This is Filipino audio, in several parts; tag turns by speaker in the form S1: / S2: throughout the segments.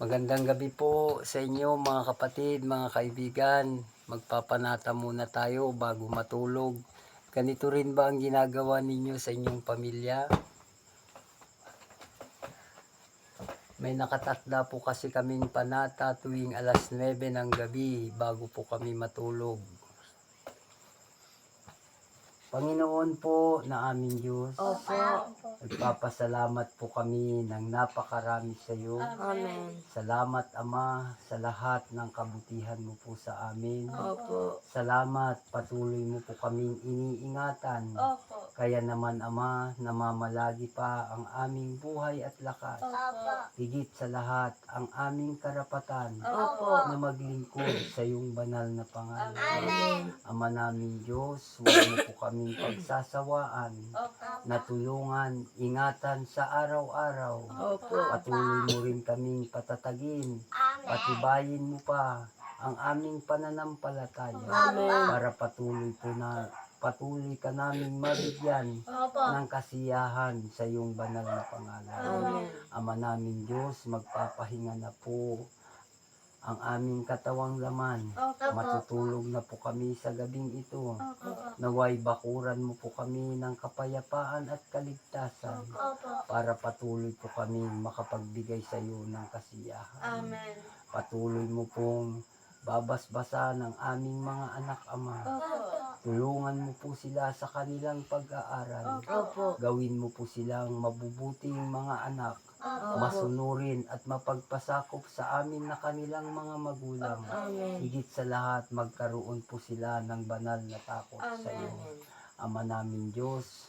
S1: Magandang gabi po sa inyo mga kapatid, mga kaibigan. Magpapanata muna tayo bago matulog. Ganito rin ba ang ginagawa ninyo sa inyong pamilya? May nakatakda po kasi kaming panata tuwing alas 9 ng gabi bago po kami matulog. Panginoon po na aming Diyos,
S2: Opo.
S1: Nagpapasalamat po kami ng napakarami sa iyo.
S2: Amen.
S1: Salamat Ama sa lahat ng kabutihan mo po sa amin.
S2: Opo.
S1: Salamat patuloy mo po kaming iniingatan.
S3: Opo.
S1: Kaya naman Ama, namamalagi pa ang aming buhay at lakas.
S3: Opo.
S1: Higit sa lahat ang aming karapatan
S2: Opo.
S1: na maglingkod sa iyong banal na pangalan.
S2: Amen.
S1: Ama namin Diyos, huwag mo po kaming pagsasawaan
S3: Opo.
S1: na tulungan, ingatan sa araw-araw.
S2: Opo.
S1: Patuloy mo rin kaming patatagin, patibayin mo pa ang aming pananampalataya
S2: Amen.
S1: para patuloy po na patuloy ka naming mabigyan
S3: Opo.
S1: ng kasiyahan sa iyong banal na pangalan.
S2: Amen.
S1: Ama namin Diyos, magpapahinga na po ang aming katawang laman.
S3: Opo.
S1: Matutulog na po kami sa gabing ito.
S3: Opo.
S1: Naway bakuran mo po kami ng kapayapaan at kaligtasan
S3: Opo.
S1: para patuloy po kami makapagbigay sa iyo ng kasiyahan.
S3: Amen.
S1: Patuloy mo pong babasbasa ng aming mga anak ama.
S3: Opo.
S1: Tulungan mo po sila sa kanilang pag-aaral.
S2: Opo.
S1: Gawin mo po silang mabubuting mga anak,
S3: Opo.
S1: masunurin at mapagpasakop sa amin na kanilang mga magulang.
S2: Amen.
S1: Higit sa lahat, magkaroon po sila ng banal na takot sa iyo. Ama namin Diyos,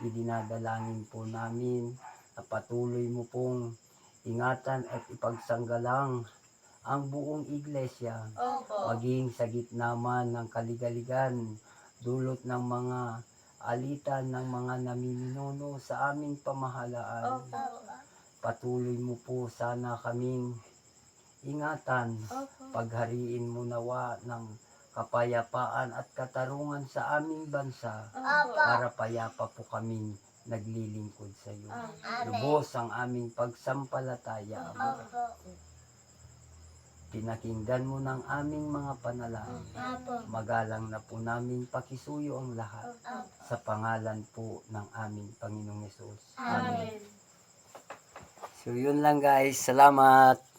S1: idinadalangin po namin na patuloy mo pong ingatan at ipagsanggalang ang buong iglesia,
S3: Opo.
S1: maging sa gitna man ng kaligaligan, dulot ng mga alitan ng mga namiminuno sa aming pamahalaan.
S3: Opo.
S1: Patuloy mo po sana kaming ingatan,
S3: Opo.
S1: paghariin mo nawa ng kapayapaan at katarungan sa aming bansa
S3: Opo.
S1: para payapa po kaming naglilingkod sa iyo. Lubos ang aming pagsampalataya. Ama.
S3: Opo.
S1: Pinakinggan mo ng aming mga panalangin. Magalang na po namin pakisuyo ang lahat sa pangalan po ng aming Panginoong Yesus.
S3: Amen.
S1: So yun lang guys. Salamat.